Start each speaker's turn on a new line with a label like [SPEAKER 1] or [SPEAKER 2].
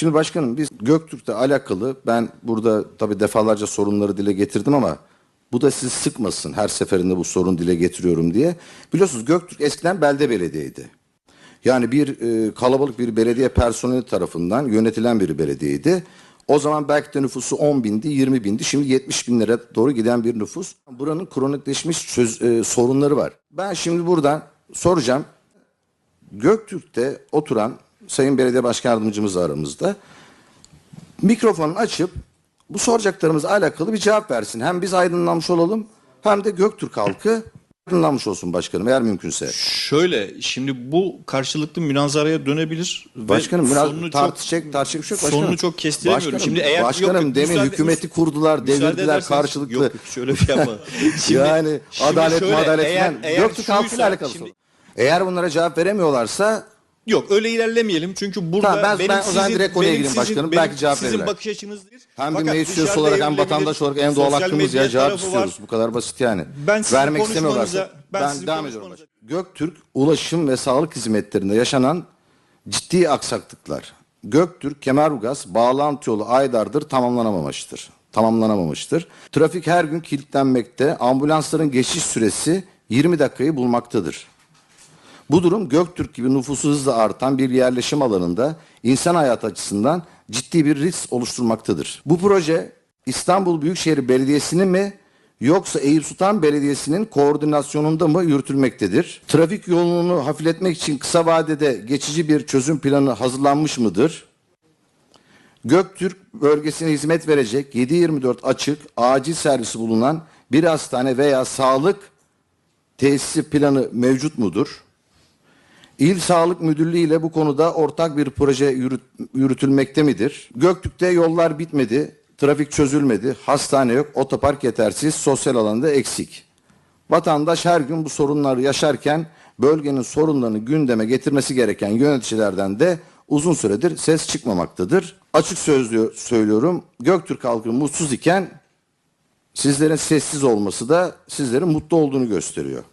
[SPEAKER 1] Şimdi başkanım biz Göktürk'le alakalı ben burada tabii defalarca sorunları dile getirdim ama bu da sizi sıkmasın her seferinde bu sorun dile getiriyorum diye. Biliyorsunuz Göktürk eskiden belde belediyeydi. Yani bir e, kalabalık bir belediye personeli tarafından yönetilen bir belediyeydi. O zaman belki de nüfusu 10 bindi, 20 bindi. Şimdi 70 binlere doğru giden bir nüfus. Buranın kronikleşmiş çöz- e, sorunları var. Ben şimdi buradan soracağım. Göktürk'te oturan Sayın Belediye Başkan Yardımcımız da aramızda. Mikrofonunu açıp bu soracaklarımızla alakalı bir cevap versin. Hem biz aydınlanmış olalım hem de Göktürk halkı aydınlanmış olsun başkanım eğer mümkünse.
[SPEAKER 2] Şöyle şimdi bu karşılıklı münazaraya dönebilir.
[SPEAKER 1] Başkanım biraz
[SPEAKER 2] sonunu çok-
[SPEAKER 1] tartışacak tartışacak bir şey yok başkanım.
[SPEAKER 2] sonunu çok kestiremiyorum.
[SPEAKER 1] Başkanım,
[SPEAKER 2] Şimdi eğer-
[SPEAKER 1] başkanım
[SPEAKER 2] yok,
[SPEAKER 1] demin
[SPEAKER 2] müsaade-
[SPEAKER 1] hükümeti kurdular, devirdiler karşılıklı.
[SPEAKER 2] Yok şöyle bir şey yapma. Şimdi-
[SPEAKER 1] yani
[SPEAKER 2] şimdi
[SPEAKER 1] adalet
[SPEAKER 2] şöyle,
[SPEAKER 1] madalet
[SPEAKER 2] eğer-
[SPEAKER 1] falan.
[SPEAKER 2] eğer
[SPEAKER 1] Göktürk halkıyla alakalı.
[SPEAKER 2] şimdi-
[SPEAKER 1] Eğer bunlara cevap veremiyorlarsa
[SPEAKER 2] Yok öyle ilerlemeyelim çünkü burada
[SPEAKER 1] Tamam, ben-
[SPEAKER 2] benim
[SPEAKER 1] ben o zaman direkt konuya
[SPEAKER 2] benim
[SPEAKER 1] gireyim
[SPEAKER 2] sizin-
[SPEAKER 1] başkanım.
[SPEAKER 2] benim-
[SPEAKER 1] Belki cevap
[SPEAKER 2] Sizin
[SPEAKER 1] verirler.
[SPEAKER 2] bakış açınız değil.
[SPEAKER 1] hem bir
[SPEAKER 2] Fakat
[SPEAKER 1] meclis üyesi
[SPEAKER 2] dışarıda
[SPEAKER 1] olarak hem
[SPEAKER 2] evrilebilir,
[SPEAKER 1] vatandaş olarak en doğal
[SPEAKER 2] sosyal
[SPEAKER 1] hakkımız
[SPEAKER 2] medya
[SPEAKER 1] ya cevap
[SPEAKER 2] tarafı
[SPEAKER 1] istiyoruz.
[SPEAKER 2] var.
[SPEAKER 1] Bu kadar basit yani.
[SPEAKER 2] Ben sizin
[SPEAKER 1] Vermek istemiyorlarsa.
[SPEAKER 2] konuşmanıza- ben
[SPEAKER 1] Ben,
[SPEAKER 2] sizin
[SPEAKER 1] devam ediyorum.
[SPEAKER 2] konuşmanıza-
[SPEAKER 1] Göktürk ulaşım ve sağlık hizmetlerinde yaşanan ciddi aksaklıklar. Göktürk Kemerburgaz bağlantı yolu aylardır tamamlanamamıştır. Tamamlanamamıştır. Trafik her gün kilitlenmekte. Ambulansların geçiş süresi 20 dakikayı bulmaktadır. Bu durum Göktürk gibi nüfusu hızla artan bir yerleşim alanında insan hayatı açısından ciddi bir risk oluşturmaktadır. Bu proje İstanbul Büyükşehir Belediyesi'nin mi yoksa Eyüp Sultan Belediyesi'nin koordinasyonunda mı yürütülmektedir? Trafik yoğunluğunu hafifletmek için kısa vadede geçici bir çözüm planı hazırlanmış mıdır? Göktürk bölgesine hizmet verecek 7-24 açık acil servisi bulunan bir hastane veya sağlık tesisi planı mevcut mudur? İl Sağlık Müdürlüğü ile bu konuda ortak bir proje yürüt, yürütülmekte midir? Göktürk'te yollar bitmedi, trafik çözülmedi, hastane yok, otopark yetersiz, sosyal alanda eksik. Vatandaş her gün bu sorunları yaşarken bölgenin sorunlarını gündeme getirmesi gereken yöneticilerden de uzun süredir ses çıkmamaktadır. Açık sözlü söylüyorum, Göktürk halkı mutsuz iken sizlerin sessiz olması da sizlerin mutlu olduğunu gösteriyor.